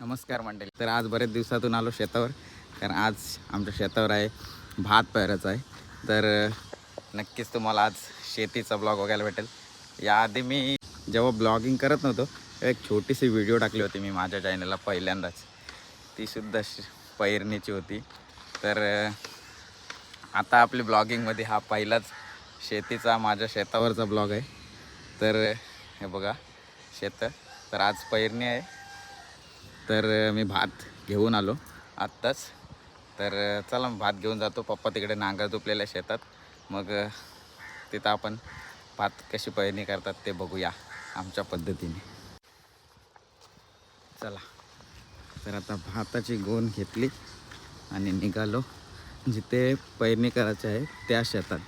नमस्कार मंडळी. तर आज बरेच दिवसातून आलो शेतावर. कारण आज आमच्या शेतावर आहे भात पेरायचा आहे. तर नक्कीच तुम्हाला आज शेतीचा ब्लॉग बघायला भेटेल. याआधी मी जेव्हा ब्लॉगिंग करत नव्हतो एक छोटीशी व्हिडिओ टाकली होती मी माझ्या चॅनलला पहिल्यांदाच. तीसुद्धा श पैरणीची होती. तर आता आपली ब्लॉगिंगमध्ये हा पहिलाच शेतीचा माझ्या शेतावरचा ब्लॉग आहे. तर हे बघा शेतं. तर आज पैरणी आहे. तर मी भात घेऊन आलो आत्ताच. तर चला भात घेऊन जातो. पप्पा तिकडे नांगर झोपलेल्या शेतात. मग तिथं आपण भात कशी पेरणी करतात ते बघूया आमच्या पद्धतीने. चला. तर आता भाताची गोण घेतली आणि निघालो जिथे पेरणी करायची आहे त्या शेतात.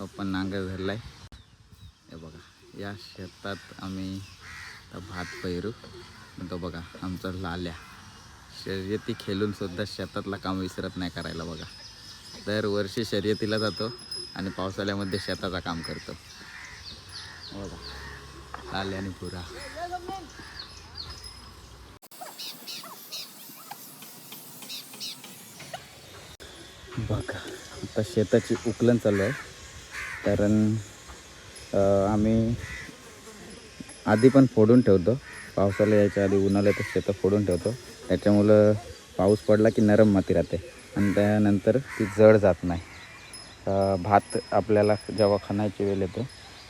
आपण नांगर धरला आहे हे बघा या शेतात आम्ही भात पेरू. तो बघा आमचा लाल्या. शर्यती खेळून सुद्धा शेतातला काम विसरत नाही करायला बघा. दरवर्षी शर्यतीला जातो आणि पावसाळ्यामध्ये शेताचा काम करतो. बघा लाल्या आणि पुरा बघा आता शेताची उकलन चालू आहे. कारण आम्ही आधी पण फोडून ठेवतो. पावसाला यायच्या आधी उन्हाळ्यात शेतं फोडून ठेवतो. त्याच्यामुळं पाऊस पडला की नरम माती राहते. आणि त्यानंतर ती जड जात नाही. भात आपल्याला जेव्हा खणायची वेळ येतो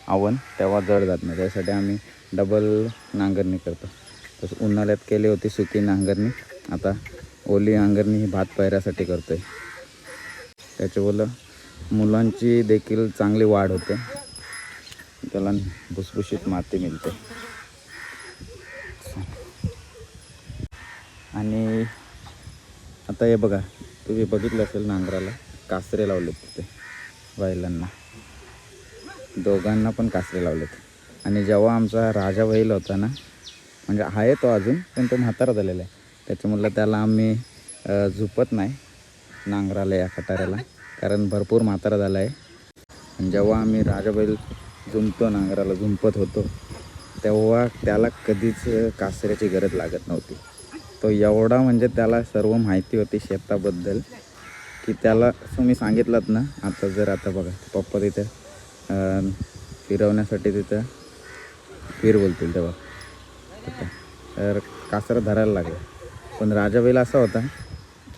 आवण तेव्हा जड जात नाही. त्यासाठी आम्ही डबल नांगरणी करतो. तसं उन्हाळ्यात केली होती सुकी नांगरणी. आता ओली नांगरणी ही भात पायऱ्यासाठी करतो आहे त्याच्यामुळं मुलांची देखील चांगली वाढ होते. त्याला भुसभुशीत माती मिळते. आणि आता हे बघा तुम्ही बघितलं असेल नांगराला कासरे लावलेत तिथे बैलांना. दोघांना पण कासरे लावलेत. आणि जेव्हा आमचा राजा बैल होता ना म्हणजे आहे तो अजून पण तो म्हातारा झालेला आहे. त्याच्यामुळं त्याला आम्ही झुपत नाही नांगराला या खटाऱ्याला कारण भरपूर म्हातारा झाला आहे आणि जेव्हा आम्ही राजाबैल झुंपतो नांगराला झुंपत होतो तेव्हा त्याला कधीच कासऱ्याची गरज लागत नव्हती. तो एवढा म्हणजे त्याला सर्व माहिती होती शेताबद्दल की त्याला तुम्ही सांगितलात ना आता जर आता बघा पप्पा तिथे फिरवण्यासाठी तिथं फिर बोलतील तेव्हा. तिथं. तर कासरा धरायला लागला. पण राजाबैल असा होता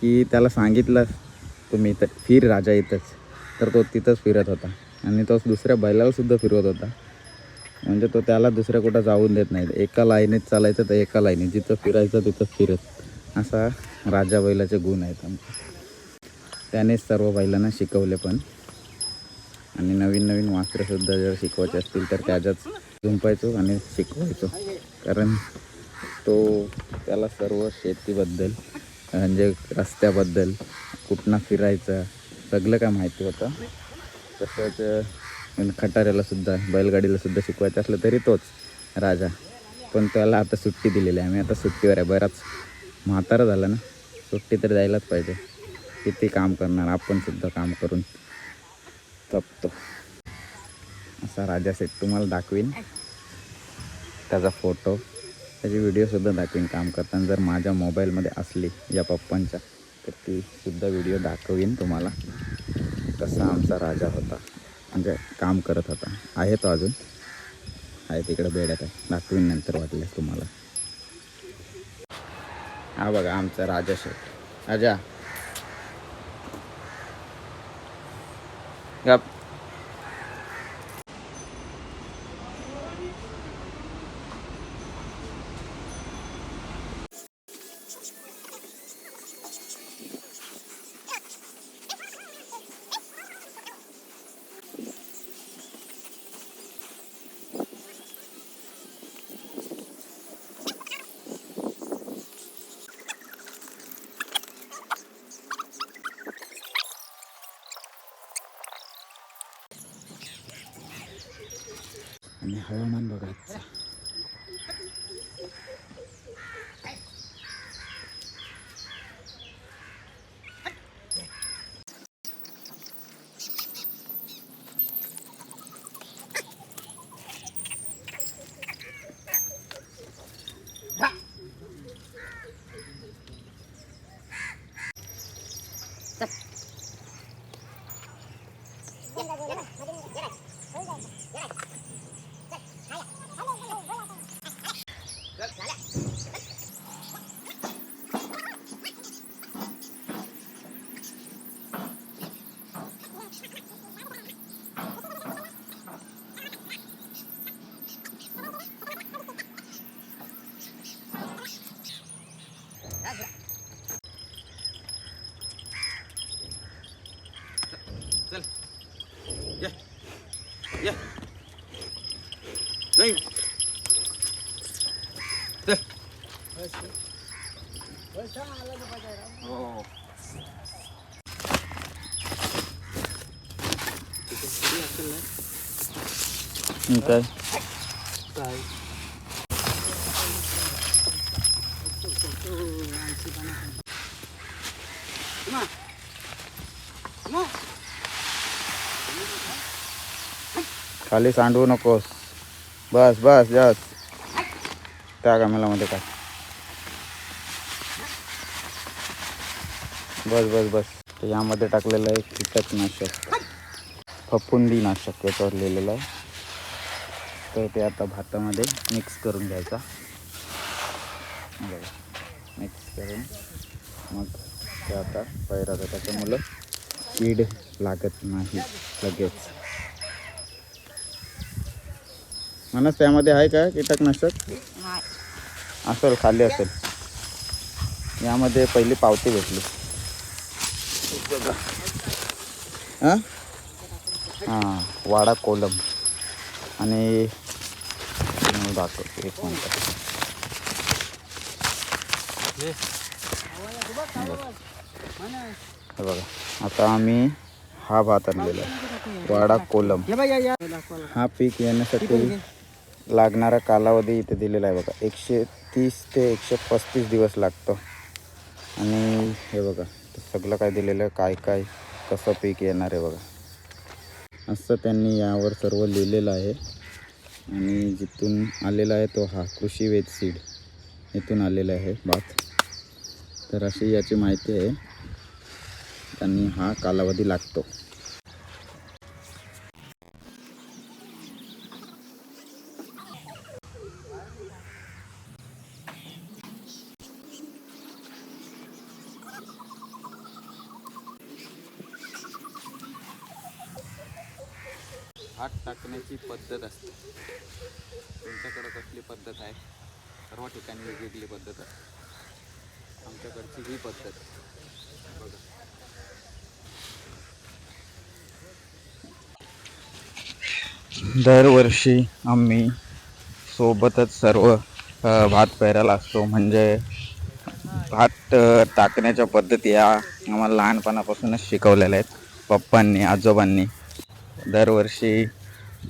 की त्याला सांगितलं तुम्ही इथं फिर राजा इथंच. तर तो तिथंच फिरत होता. आणि तो दुसऱ्या बैलालासुद्धा फिरवत होता. म्हणजे तो त्याला दुसऱ्या कुठं जाऊन देत नाही. एका लाईनीत चालायचं तर एका लाईनीत. जिथं फिरायचं तिथं फिरत. असा राजा बैलाचे गुण आहेत आमचे. त्यानेच सर्व बैलांना शिकवले पण. आणि नवीन नवीन वास्त्रसुद्धा जर शिकवायचे असतील तर त्याच्याच झुंपायचो आणि शिकवायचो. कारण तो त्याला सर्व शेतीबद्दल म्हणजे रस्त्याबद्दल कुठनं फिरायचं सगळं काय माहिती होतं. तसंच अं, खटाऱ्याला सुद्धा बैलगाडीला सुद्धा शिकवायचं असलं तरी तोच राजा. पण त्याला आता सुट्टी दिलेली आहे. आम्ही आता सुट्टीवर आहे. बराच म्हातारा झाला ना. सुट्टी तर द्यायलाच पाहिजे. किती काम करणार? आपण सुद्धा काम करून तपतो असा राजा सेट तुम्हाला दाखवीन. त्याचा फोटो. त्याची व्हिडिओसुद्धा दाखवीन काम करताना. जर माझ्या मोबाईलमध्ये असली या पप्पांच्या तर तीसुद्धा व्हिडिओ दाखवीन तुम्हाला. कसा आमचा राजा होता. म्हणजे काम करत होता. आहे तो अजून. आहे तिकडे बेड्यात आहे. दाखवीन नंतर वाटल्यास तुम्हाला. हा बघा आमचा राजा शेठ. राजा. गप. आणि हवामान बघायचं. काय काय खाली सांडवू नकोस. बस बस बस. त्या कामेलामध्ये काय बस बस बस. यामध्ये टाकलेलं आहे कीटकनाशक. फफुंदी नाशक याच्यावर लिहिलेलं आहे. तर ते आता भातामध्ये मिक्स करून घ्यायचा. मिक्स करून मग ते आता पैराचं त्याच्यामुळं कीड लागत नाही लगेच. म्हणूनच त्यामध्ये आहे का कीटकनाशक? असेल खाली असेल. यामध्ये पहिली पावती भेटली. हां? हां वाडा कोलम. आणि दाखवतो एक मिनटं. हे बघा आता आम्ही हा भात आणलेला आहे वाडा कोलम. हा पीक येण्यासाठी लागणारा कालावधी इथे दिलेला आहे बघा एकशे तीस ते एकशे पस्तीस दिवस लागतो. आणि हे बघा सगळं काय दिलेलं आहे काय काय कसं पीक येणार आहे बघा. असं त्यांनी यावर सर्व लिहिलेलं आहे. आणि जिथून आलेला आहे तो हा कृषी वेद सीड. इथून आलेला आहे भात तर अशी याची माहिती आहे. त्यांनी हा कालावधी लागतो भात टाकण्याची पद्धत असते. तुमच्याकडं कसली पद्धत आहे? सर्व ठिकाणी वेगवेगळी पद्धत असते आमच्याकडची ही पद्धत. बघा. दरवर्षी आम्ही सोबतच सर्व भात पेरायला असतो. म्हणजे भात टाकण्याच्या पद्धती या आम्हाला लहानपणापासूनच शिकवलेल्या आहेत. पप्पांनी आजोबांनी. दरवर्षी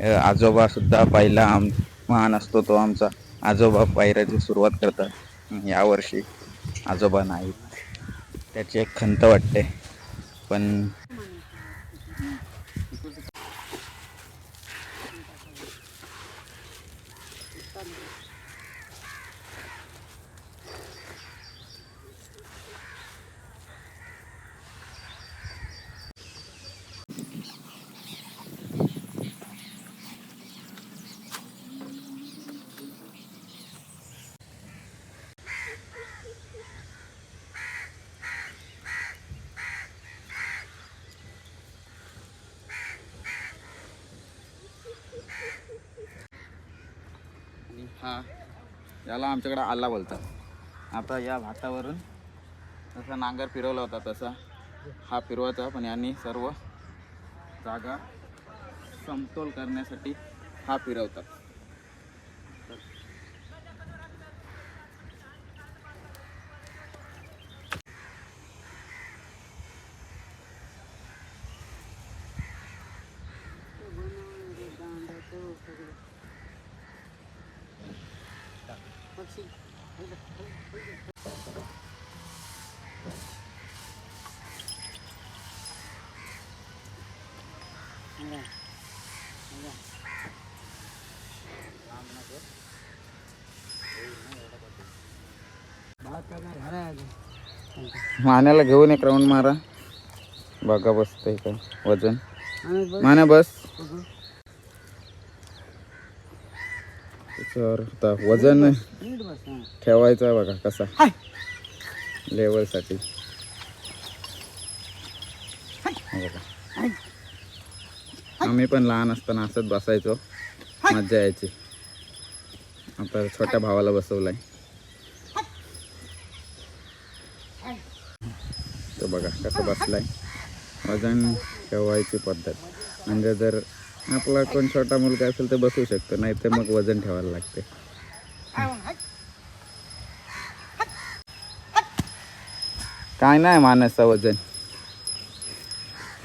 आजोबासुद्धा पहिला आम महान असतो तो आमचा. आजोबा पायऱ्याची सुरुवात करतात. यावर्षी आजोबा नाहीत त्याची एक खंत वाटते. पण हा. याला आमच्याकडे आला बोलतात. आता या भातावरून जसा नांगर फिरवला होता तसा हा फिरवायचा पण यांनी सर्व जागा समतोल करण्यासाठी हा फिरवतात. मान्याला घेऊन एक राऊंड मारा. बघा बसतंय काय वजन. माने बस. मान्या बस वजन ठेवायचं ठेवायचा आहे बघा कसा. हाय. लेवलसाठी बघा. आम्ही पण लहान असताना असंच बसायचो. मज्जा यायची. आता छोट्या भावाला बसवलाय. तो बघा कसं बसलाय. वजन ठेवायची पद्धत. म्हणजे जर आपला कोण छोटा मुलगा असेल तर बसू शकतो नाही तर मग वजन ठेवायला लागते. काय नाही मानसचा वजन.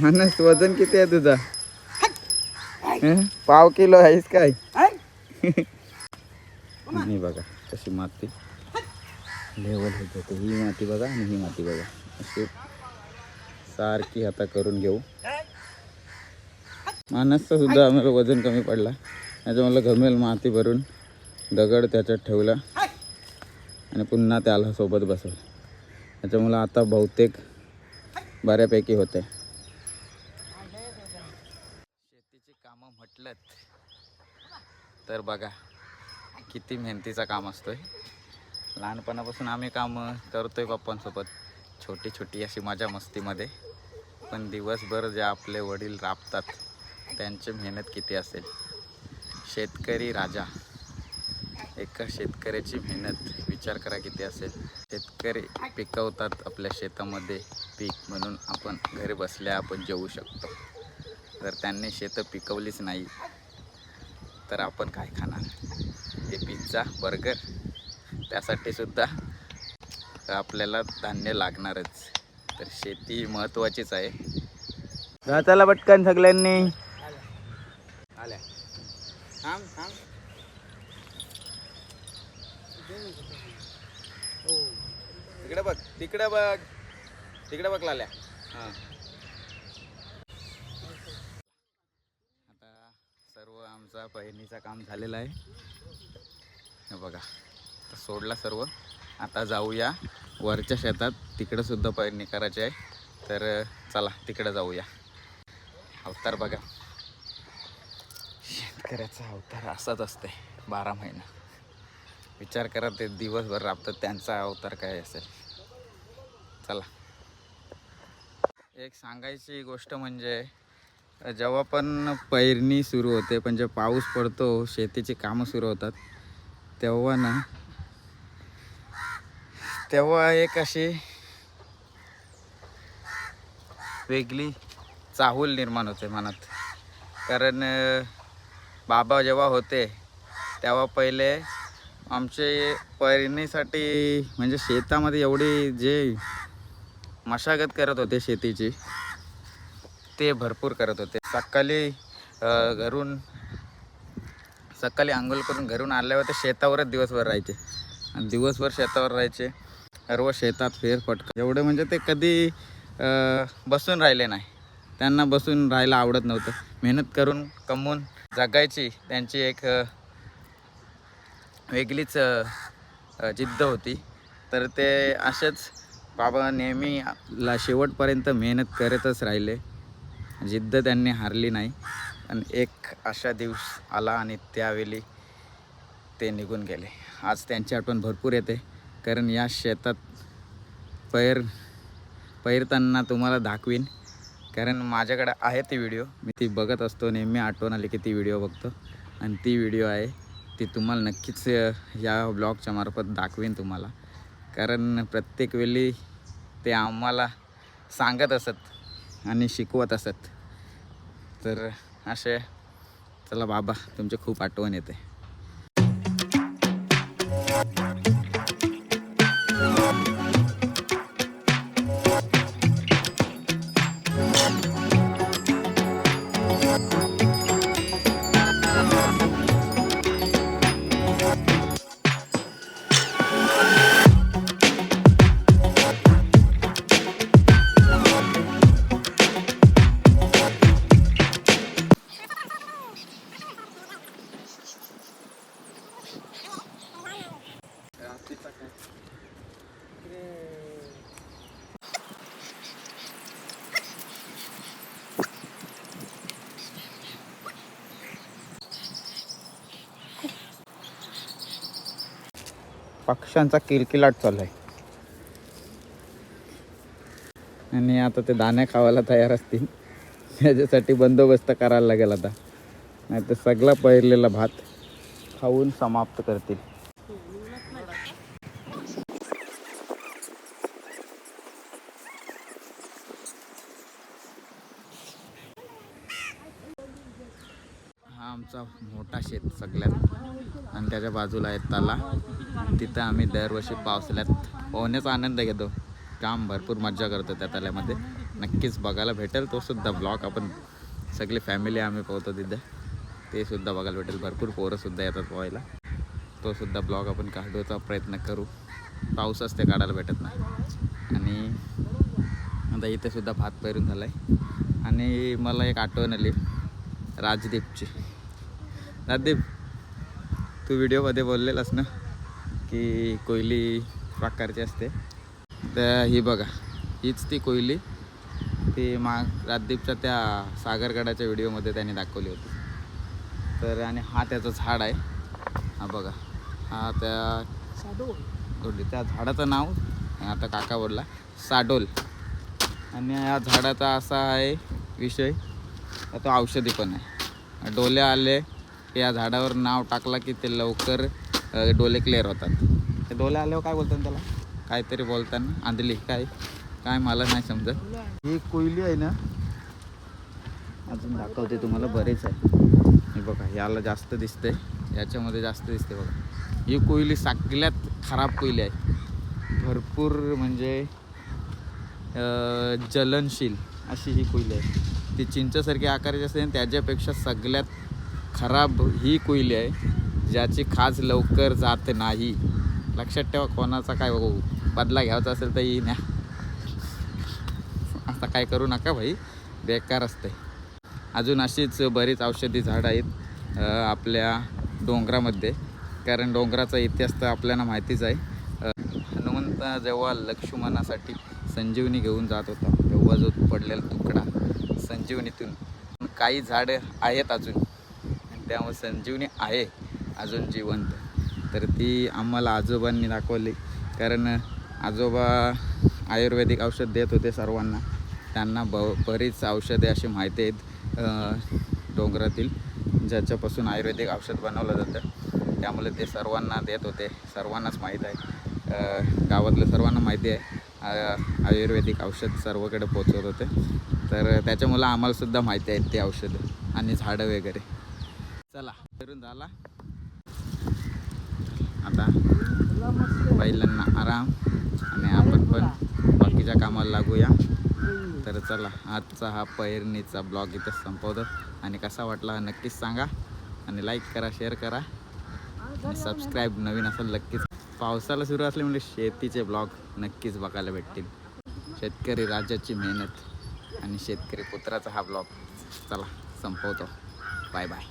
मानस वजन किती आहे तुझा? पाव किलो आहेस काय? नाही आणि बघा तशी माती. लेवल होत होते ही माती बघा आणि ही माती बघा. अशी सारखी आता करून घेऊ. मानसचं सुद्धा आम्हाला वजन कमी पडला. त्याच्यामुळे घमेल माती भरून दगड त्याच्यात ठेवला आणि पुन्हा त्याला सोबत बसवलं. त्याच्यामुळं आता बहुतेक बऱ्यापैकी होते शेतीची कामं म्हटलं तर बघा किती मेहनतीचं काम असतोय. लहानपणापासून आम्ही कामं करतोय पप्पांसोबत. छोटी छोटी अशी मजा मस्तीमध्ये. पण दिवसभर जे आपले वडील राबतात त्यांची मेहनत किती असेल? शेतकरी राजा. एका शेतकऱ्याची मेहनत विचार करा किती असेल? शेतकरी पिकवतात आपल्या शेतामध्ये पीक म्हणून आपण घरी बसल्या आपण जेवू शकतो. जर त्यांनी शेतं पिकवलीच नाही तर आपण काय खाणार? ते पिझ्झा बर्गर त्यासाठी सुद्धा आपल्याला धान्य लागणारच. तर शेती महत्त्वाचीच आहे. चला पटकन सगळ्यांनी. आल्या. थांब थांब. तिकडे बघ तिकडे बघ. तिकडे बघ लाल्या. हां. आता सर्व आमचा पहिनीचा काम झालेलं आहे. बघा सोडला सर्व. आता जाऊया. वरच्या शेतात तिकडंसुद्धा पेरणी करायची आहे. तर चला तिकडं जाऊया. अवतार बघा. शेतकऱ्याचा अवतार असाच असते बारा महिना. विचार करा ते दिवसभर राबतात. त्यांचा अवतार काय असेल? चला. एक सांगायची गोष्ट म्हणजे जेव्हा पण पेरणी सुरू होते पण जेव्हा पाऊस पडतो शेतीची कामं सुरू होतात तेव्हा ना तेव्हा एक अशी वेगळी चाहूल निर्माण होते मनात. कारण बाबा जेव्हा होते तेव्हा पहिले आमचे पेरणीसाठी म्हणजे शेतामध्ये एवढी जे मशागत करत होते शेतीची ते भरपूर करत होते. सकाळी घरून सकाळी आंघोळ करून घरून आल्यावर ते शेतावरच दिवसभर राहायचे. आणि दिवसभर शेतावर राहायचे. सर्व शेतात फेरफटका एवढं म्हणजे ते कधी बसून राहिले नाही. त्यांना बसून राहायला आवडत नव्हतं. मेहनत करून कमवून जगायची त्यांची एक वेगळीच जिद्द होती. तर ते असेच बाबा नेहमी ला शेवटपर्यंत मेहनत करतच राहिले. जिद्द त्यांनी हारली नाही. आणि एक अशा दिवस आला आणि त्यावेळी ते निघून गेले. आज त्यांची आठवण भरपूर येते. कारण या शेतात पैर पैरताना तुम्हाला दाखवीन. कारण माझ्याकडे आहे ती व्हिडिओ मी ती बघत असतो नेहमी आठवण आली की ती व्हिडिओ बघतो. आणि ती व्हिडिओ आहे ती तुम्हाला नक्कीच या ब्लॉगच्या मार्फत दाखवीन तुम्हाला. कारण प्रत्येक वेळी ते आम्हाला सांगत असत आणि शिकवत असत. तर असे चला बाबा तुमची खूप आठवण येते. पक्ष्यांचा किलकिलाट चालू आहे. आणि आता ते दाणे खावायला तयार असतील. त्याच्यासाठी बंदोबस्त करायला लागेल आता. नाही तर सगळा पहिरलेला भात खाऊन समाप्त करतील. हा आमचा मोठा शेत सगळ्यात. आणि त्याच्या बाजूला आहे तला तिथं आम्ही दरवर्षी पावसाळ्यात पोहण्याचा आनंद घेतो. काम भरपूर मज्जा करतो त्या तल्यामध्ये नक्कीच बघायला भेटेल. तो सुद्धा ब्लॉग आपण सगळी फॅमिली आम्ही पोहतो तिथे. ते सुद्धा बघायला भेटेल. भरपूर पोरंसुद्धा येतात पोहायला. तो सुद्धा ब्लॉग आपण काढूचा प्रयत्न करू. पाऊसच ते काढायला भेटत नाही. आणि आता इथे सुद्धा भात पेरून झाला आहे आणि मला एक आठवण आली. राजदीपची. राजदीप तू व्हिडिओमध्ये बोललेलास ना? की कोयली प्रकारची असते. तर ही बघा हीच ती कोयली. ती मा राजदीपच्या त्या सागरगडाच्या व्हिडिओमध्ये त्यांनी दाखवली होती. तर आणि हा त्याचं झाड आहे. हा बघा हा त्या त्या झाडाचं नाव आता काका बोलला साडोल. आणि या झाडाचा असा आहे विषय तो औषधी पण आहे. डोले आले या झाडावर नाव टाकला की ते लवकर डोले क्लिअर होतात. ते डोले आल्यावर काय बोलतात त्याला? काहीतरी बोलताना. आंधली काय? काय मला नाही समजत. ही कोयली आहे ना? अजून दाखवते तुम्हाला बरेच आहे. हे बघा याला जास्त दिसते याच्यामध्ये जास्त दिसते बघा. ही कोयली सगळ्यात खराब कोयली आहे. भरपूर म्हणजे जलनशील अशी ही कोयली आहे. ती चिंचसारखी आकाराची असते आणि त्याच्यापेक्षा सगळ्यात खराब ही कोयली आहे. ज्याची खाज लवकर जात नाही. लक्षात ठेवा कोणाचा काय हो, बदला घ्यायचा असेल तर येईन. न्या आता काय करू नका भाई बेकार असते अजून अशीच बरीच औषधी झाडं आहेत आपल्या डोंगरामध्ये. कारण डोंगराचा इतिहास तर आपल्याला माहितीच आहे. हनुमंत जेव्हा लक्ष्मणासाठी संजीवनी घेऊन जात होता तेव्हा जो पडलेला तुकडा संजीवनीतून. काही झाडं आहेत अजून त्यामुळे संजीवनी आहे. अजून जिवंत. तर ती आम्हाला आजोबांनी दाखवली. कारण आजोबा आयुर्वेदिक औषध देत होते सर्वांना. त्यांना ब बरीच औषधे अशी माहिती आहेत डोंगरातील ज्याच्यापासून आयुर्वेदिक औषध बनवलं जातं. त्यामुळे ते सर्वांना देत होते. सर्वांनाच माहीत आहे. गावातलं गावातल्या सर्वांना माहिती आहे. आयुर्वेदिक औषध सर्वकडे पोचवत होते. तर त्याच्यामुळं आम्हालासुद्धा माहिती आहेत ते औषधं आणि झाडं वगैरे. चला फिरून झाला. आता बैलांना आराम आणि आपण पण बाकीच्या कामाला लागूया. तर चला आजचा हा पैरणीचा ब्लॉग इथे संपवतो. आणि कसा वाटला हा नक्कीच सांगा. आणि लाईक करा शेअर करा. आणि सबस्क्राईब नवीन असेल नक्कीच. पावसाला सुरू असले म्हणजे शेतीचे ब्लॉग नक्कीच बघायला भेटतील. शेतकरी राजाची मेहनत आणि शेतकरी पुत्राचा हा ब्लॉग चला संपवतो. Bye bye